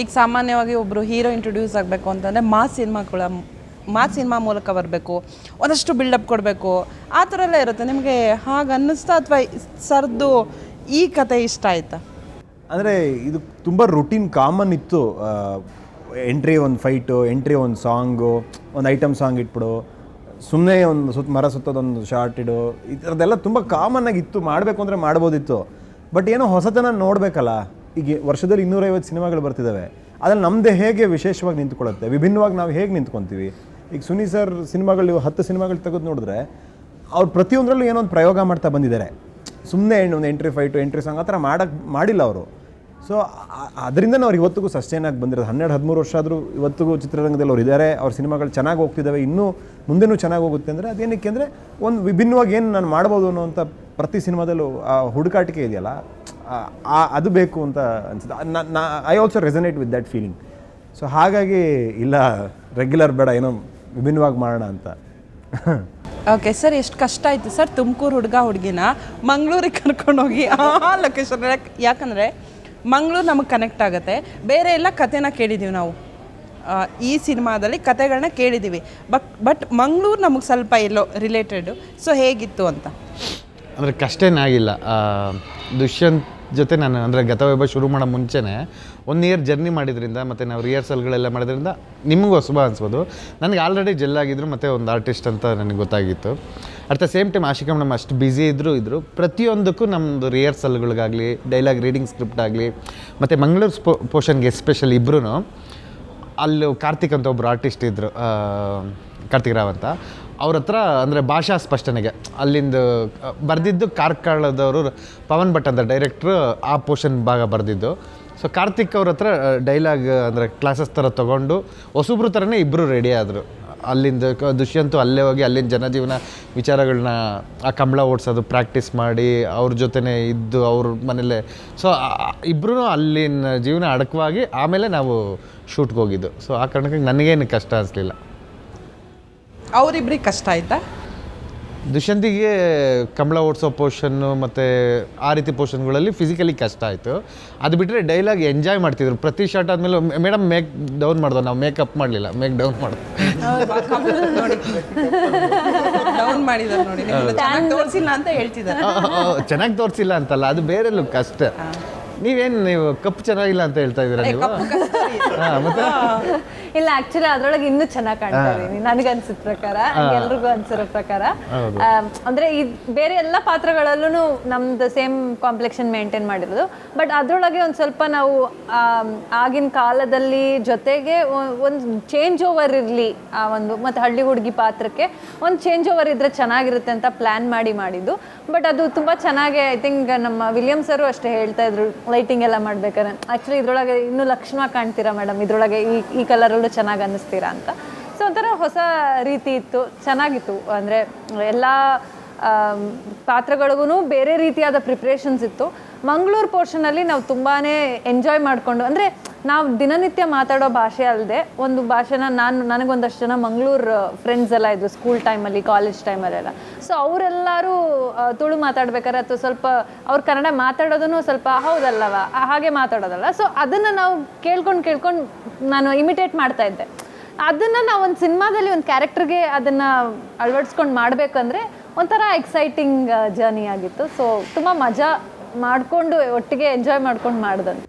ಈಗ ಸಾಮಾನ್ಯವಾಗಿ ಒಬ್ಬರು ಹೀರೋ ಇಂಟ್ರೊಡ್ಯೂಸ್ ಆಗಬೇಕು ಅಂತಂದರೆ ಮಾ ಸಿನಿಮಾಗಳ ಮಾ ಸಿನಿಮಾ ಮೂಲಕ ಬರಬೇಕು. ಒಂದಷ್ಟು ಬಿಲ್ಡಪ್ ಕೊಡಬೇಕು. ಆ ಥರ ಎಲ್ಲ ಇರುತ್ತೆ. ನಿಮಗೆ ಹಾಗೆ ಅನ್ನಿಸ್ತಾ ಅಥವಾ ಸರ್ದು ಈ ಕತೆ ಇಷ್ಟ ಆಯ್ತಾ? ಅಂದರೆ ಇದು ತುಂಬ ರುಟೀನ್ ಕಾಮನ್ ಇತ್ತು. ಎಂಟ್ರಿ ಒಂದು ಫೈಟು ಎಂಟ್ರಿ ಒಂದು ಸಾಂಗು ಒಂದು ಐಟಮ್ ಸಾಂಗ್ ಇಟ್ಬಿಡು. ಸುಮ್ಮನೆ ಒಂದು ಸುತ್ತ ಮರ ಸುತ್ತೋದೊಂದು ಶಾರ್ಟ್ ಇಡು. ಈ ಥರದ್ದೆಲ್ಲ ತುಂಬ ಕಾಮನ್ ಆಗಿ ಇತ್ತು. ಮಾಡಬೇಕು ಅಂದರೆ ಮಾಡ್ಬೋದಿತ್ತು. ಬಟ್ ಏನೋ ಹೊಸತನ ನೋಡಬೇಕಲ್ಲ. ಈಗ ವರ್ಷದಲ್ಲಿ ಇನ್ನೂರೈವತ್ತು ಸಿನಿಮಾಗಳು ಬರ್ತಿದ್ದಾವೆ ಅದ್ರಲ್ಲಿ ನಮ್ಮದೇ ಹೇಗೆ ವಿಶೇಷವಾಗಿ ನಿಂತ್ಕೊಳ್ಳುತ್ತೆ? ವಿಭಿನ್ನವಾಗಿ ನಾವು ಹೇಗೆ ನಿಂತ್ಕೊತೀವಿ? ಈಗ ಸುನಿ ಸರ್ ಸಿನಿಮಾಗಳು ಹತ್ತು ಸಿನಿಮಾಗಳು ತೆಗೆದು ನೋಡಿದ್ರೆ ಅವ್ರು ಪ್ರತಿಯೊಂದರಲ್ಲೂ ಏನೋ ಒಂದು ಪ್ರಯೋಗ ಮಾಡ್ತಾ ಬಂದಿದ್ದಾರೆ. ಸುಮ್ಮನೆ ಒಂದು ಎಂಟ್ರಿ ಫೈಟು ಎಂಟ್ರಿ ಸಾಂಗ್ ಆ ಥರ ಮಾಡೋಕ್ಕೆ ಮಾಡಿಲ್ಲ ಅವರು. ಸೊ ಅದರಿಂದ ಅವ್ರು ಇವತ್ತಿಗೂ ಸಸ್ಟೈನ್ ಆಗಿ ಬಂದಿರೋದು. ಹನ್ನೆರಡು, ಹದಿಮೂರು ವರ್ಷ ಆದರೂ ಇವತ್ತಿಗೂ ಚಿತ್ರರಂಗದಲ್ಲಿ ಅವ್ರು ಇದ್ದಾರೆ. ಅವ್ರ ಸಿನಿಮಾಗಳು ಚೆನ್ನಾಗಿ ಹೋಗ್ತಿದ್ದಾವೆ ಇನ್ನೂ ಮುಂದೆನೂ ಚೆನ್ನಾಗಿ ಹೋಗುತ್ತೆ ಅಂದರೆ ಅದೇನಕ್ಕೆ ಅಂದರೆ ಒಂದು ವಿಭಿನ್ನವಾಗಿ ಏನು ನಾನು ಮಾಡ್ಬೋದು ಅನ್ನೋಂಥ ಪ್ರತಿ ಸಿನಿಮಾದಲ್ಲೂ ಆ ಹುಡುಕಾಟಿಕೆ ಇದೆಯಲ್ಲ? ಅದು ಬೇಕು ಅಂತ ಅನ್ಸುತ್ತೆ. ನಾ I also resonate with that feeling so ಹಾಗಾಗಿ ಇಲ್ಲ ರೆಗ್ಯುಲರ್ ಬೇಡ ಏನೋ ವಿಭಿನ್ನವಾಗಿ ಮಾಡೋಣ ಅಂತ. ಓಕೆ ಸರ್ ಎಷ್ಟು ಕಷ್ಟ ಆಯಿತು ಸರ್ ತುಮಕೂರು ಹುಡುಗ ಹುಡುಗಿನ. ಮಂಗಳೂರಿಗೆ ಕರ್ಕೊಂಡೋಗಿ ಆ ಲೊಕೇಶನ್ ಯಾಕಂದರೆ ಮಂಗಳೂರು ನಮಗೆ ಕನೆಕ್ಟ್ ಆಗುತ್ತೆ. ಬೇರೆ ಎಲ್ಲ ಕತೆನ ಕೇಳಿದ್ದೀವಿ ನಾವು. ಈ ಸಿನಿಮಾದಲ್ಲಿ ಕತೆಗಳನ್ನ ಕೇಳಿದ್ದೀವಿ ಬಟ್ ಬಟ್ ಮಂಗಳೂರು ನಮಗೆ ಸ್ವಲ್ಪ ಎಲ್ಲೋ ರಿಲೇಟೆಡು ಸೊ ಹೇಗಿತ್ತು ಅಂತ? ಅಂದರೆ ಕಷ್ಟ ಏನಾಗಿಲ್ಲ ಆ, ದುಷ್ಯಂತ್ ಜೊತೆ ನಾನು ಅಂದರೆ ಗತವೈಭವ ಶುರು ಮಾಡೋ ಮುಂಚೆನೇ ಒನ್ ಇಯರ್ ಜರ್ನಿ ಮಾಡಿದ್ರಿಂದ ಮತ್ತು ನಾವು ರಿಹರ್ಸಲ್ಗಳೆಲ್ಲ ಮಾಡೋದ್ರಿಂದ ನಿಮಗೂ ಹೊಸಬ ಅನ್ಸ್ಬೋದು. ನನಗೆ ಆಲ್ರೆಡಿ ಜೆಲ್ ಆಗಿದ್ರು ಮತ್ತು ಒಂದು ಆರ್ಟಿಸ್ಟ್ ಅಂತ ನನಗೆ ಗೊತ್ತಾಗಿತ್ತು. At the same time Ashika madam ಅಷ್ಟು ಬ್ಯುಸಿ ಇದ್ದರೂ ಇದ್ದರು ಪ್ರತಿಯೊಂದಕ್ಕೂ ನಮ್ಮದು ರಿಹರ್ಸಲ್ಗಳಿಗಾಗಲಿ ಡೈಲಾಗ್ ರೀಡಿಂಗ್ ಸ್ಕ್ರಿಪ್ಟ್ ಆಗಲಿ, ಮತ್ತು ಮಂಗಳೂರು ಸ್ಪೋ ಪೋರ್ಷನ್ಗೆ ಎಸ್ಪೆಷಲಿ ಇಬ್ಬರೂ ಅಲ್ಲಿ ಕಾರ್ತಿಕ್ ಅಂತ ಒಬ್ಬರು ಆರ್ಟಿಸ್ಟ್ ಇದ್ದರು ಕಾರ್ತಿಕ್ ರಾವ್ ಅಂತ. ಅವ್ರ ಹತ್ರ ಅಂದರೆ ಭಾಷಾ ಸ್ಪಷ್ಟನೆಗೆ. ಅಲ್ಲಿಂದ ಬರೆದಿದ್ದು ಕಾರ್ಕಳದವರು ಪವನ್ ಭಟ್ ಅಂತ ಡೈರೆಕ್ಟ್ರು ಆ ಪೋರ್ಷನ್ ಭಾಗ ಬರೆದಿದ್ದು. ಸೊ ಕಾರ್ತಿಕ್ ಅವ್ರ ಹತ್ರ ಡೈಲಾಗ್ ಅಂದರೆ ಕ್ಲಾಸಸ್ ಥರ ತೊಗೊಂಡು ಹೊಸಬ್ರು ಥರನೇ ಇಬ್ಬರು ರೆಡಿ ಆದರು. ಅಲ್ಲಿಂದ ದುಷ್ಯಂತು ಅಲ್ಲೇ ಹೋಗಿ ಅಲ್ಲಿನ ಜನಜೀವನ ವಿಚಾರಗಳನ್ನ ಆ ಕಂಬಳ ಓಡಿಸೋದು ಪ್ರಾಕ್ಟೀಸ್ ಮಾಡಿ, ಅವ್ರ ಜೊತೆನೇ ಇದ್ದು ಅವ್ರ ಮನೇಲೆ. ಸೊ ಇಬ್ಬರೂ ಅಲ್ಲಿನ ಜೀವನ ಅಡಕವಾಗಿ ಆಮೇಲೆ ನಾವು ಶೂಟ್ಗೆ ಹೋಗಿದ್ದು. ಸೊ ಆ ಕಾರಣಕ್ಕೆ ನನಗೇನು ಕಷ್ಟ ಅನಿಸ್ಲಿಲ್ಲ. ಅವರಿಬ್ರಿಗೆ ಕಷ್ಟ ಆಯ್ತಾ? ದುಷ್ಯಂತಿಗೆ ಕಂಬಳ ಓಡಿಸೋ ಪೋರ್ಷನ್ನು ಮತ್ತು ಆ ರೀತಿ ಪೋರ್ಷನ್ಗಳಲ್ಲಿ ಫಿಸಿಕಲಿ ಕಷ್ಟ ಆಯಿತು. ಅದು ಬಿಟ್ಟರೆ ಡೈಲಾಗ್ ಎಂಜಾಯ್ ಮಾಡ್ತಿದ್ರು. ಪ್ರತಿ ಶಾರ್ಟ್ ಆದಮೇಲೆ ಮೇಡಮ್ ಮೇಕ್ ಡೌನ್ ಮಾಡ್ದೋ ನಾವು ಮೇಕಪ್ ಮಾಡಲಿಲ್ಲ. ಮೇಕ್ ಡೌನ್ ಮಾಡಿದ್ವಿ ಚೆನ್ನಾಗಿ ತೋರಿಸಿಲ್ಲ ಅಂತಲ್ಲ ಅದು ಬೇರೆ ಲುಕ್ ಅಷ್ಟೇ. ನೀವೇನು ನೀವು ಕಪ್ ಚೆನ್ನಾಗಿಲ್ಲ ಅಂತ ಹೇಳ್ತಾ ಇದ್ದೀರಾ ನೀವು? ಹಾಂ ಮತ್ತೆ? ಇಲ್ಲ ಆಕ್ಚುಲಿ ಅದ್ರೊಳಗೆ ಇನ್ನೂ ಚೆನ್ನಾಗಿ ಕಾಣ್ತಾ ಇದೀನಿ. ನನಗೆ ಅನ್ಸಿದ ಪ್ರಕಾರ ಎಲ್ರಿಗೂ ಅನ್ಸಿರೋ ಪ್ರಕಾರ. ಅಂದ್ರೆ ಈ ಬೇರೆ ಎಲ್ಲ ಪಾತ್ರಗಳಲ್ಲೂ ನಮ್ದು ಸೇಮ್ ಕಾಂಪ್ಲೆಕ್ಷನ್ ಮೇಂಟೈನ್ ಮಾಡಿರೋದು. ಬಟ್ ಅದ್ರೊಳಗೆ ಒಂದು ಸ್ವಲ್ಪ ನಾವು ಆಗಿನ ಕಾಲದಲ್ಲಿ ಜೊತೆಗೆ ಒಂದು ಚೇಂಜ್ ಓವರ್ ಇರಲಿ ಆ ಒಂದು ಮತ್ತು ಹಳ್ಳಿ ಹುಡುಗಿ ಪಾತ್ರಕ್ಕೆ ಒಂದು ಚೇಂಜ್ ಓವರ್ ಇದ್ರೆ ಚೆನ್ನಾಗಿರುತ್ತೆ ಅಂತ ಪ್ಲಾನ್ ಮಾಡಿ ಮಾಡಿದ್ದು. ಬಟ್ ಅದು ತುಂಬ ಚೆನ್ನಾಗಿ ಐ ಥಿಂಕ್ ನಮ್ಮ ವಿಲಿಯಮ್ ಸರು ಅಷ್ಟೇ ಹೇಳ್ತಾ ಇದ್ರು ಲೈಟಿಂಗ್ ಎಲ್ಲ ಮಾಡ್ಬೇಕಾದ್ರೆ. ಆ್ಯಕ್ಚುಲಿ ಇದ್ರೊಳಗೆ ಇನ್ನೂ ಲಕ್ಷಣವಾಗಿ ಕಾಣ್ತೀರಾ ಮೇಡಮ್ ಇದ್ರೊಳಗೆ ಈ ಈ ಚೆನ್ನಾಗಿ ಅನ್ನಿಸ್ತೀರಾ ಅಂತ. ಸೊ ಒಂಥರ ಹೊಸ ರೀತಿ ಇತ್ತು. ಚೆನ್ನಾಗಿತ್ತು. ಅಂದರೆ ಎಲ್ಲ ಪಾತ್ರಗಳಿಗೂ ಬೇರೆ ರೀತಿಯಾದ ಪ್ರಿಪ್ರೇಷನ್ಸ್ ಇತ್ತು. ಮಂಗಳೂರು ಪೋರ್ಷನಲ್ಲಿ ನಾವು ತುಂಬಾ ಎಂಜಾಯ್ ಮಾಡಿಕೊಂಡು, ಅಂದರೆ ನಾವು ದಿನನಿತ್ಯ ಮಾತಾಡೋ ಭಾಷೆ ಅಲ್ಲದೆ ಒಂದು ಭಾಷೆನ ನಾನು, ನನಗೊಂದಷ್ಟು ಜನ ಮಂಗಳೂರು ಫ್ರೆಂಡ್ಸ್ ಎಲ್ಲ ಇದ್ದು ಸ್ಕೂಲ್ ಟೈಮಲ್ಲಿ ಕಾಲೇಜ್ ಟೈಮಲ್ಲೆಲ್ಲ ಸೊ ಅವರೆಲ್ಲರೂ ತುಳು ಮಾತಾಡ್ಬೇಕಾದ್ರೆ ಅಥವಾ ಸ್ವಲ್ಪ ಅವ್ರು ಕನ್ನಡ ಮಾತಾಡೋದನ್ನು ಸ್ವಲ್ಪ ಹೌದಲ್ಲವ? ಹಾಗೆ ಮಾತಾಡೋದಲ್ಲ. ಸೊ ಅದನ್ನು ನಾವು ಕೇಳ್ಕೊಂಡು ಕೇಳ್ಕೊಂಡು ನಾನು ಇಮಿಟೇಟ್ ಮಾಡ್ತಾ ಇದ್ದೆ. ಅದನ್ನು ನಾವು ಒಂದು ಸಿನಿಮಾದಲ್ಲಿ ಒಂದು ಕ್ಯಾರೆಕ್ಟರ್ಗೆ ಅದನ್ನು ಅಳವಡಿಸ್ಕೊಂಡು ಮಾಡಬೇಕಂದ್ರೆ ಒಂಥರ ಎಕ್ಸೈಟಿಂಗ್ ಜರ್ನಿ ಆಗಿತ್ತು. ಸೊ ತುಂಬ ಮಜಾ ಮಾಡಿಕೊಂಡು ಒಟ್ಟಿಗೆ ಎಂಜಾಯ್ ಮಾಡ್ಕೊಂಡು ಮಾಡ್ದಂತೆ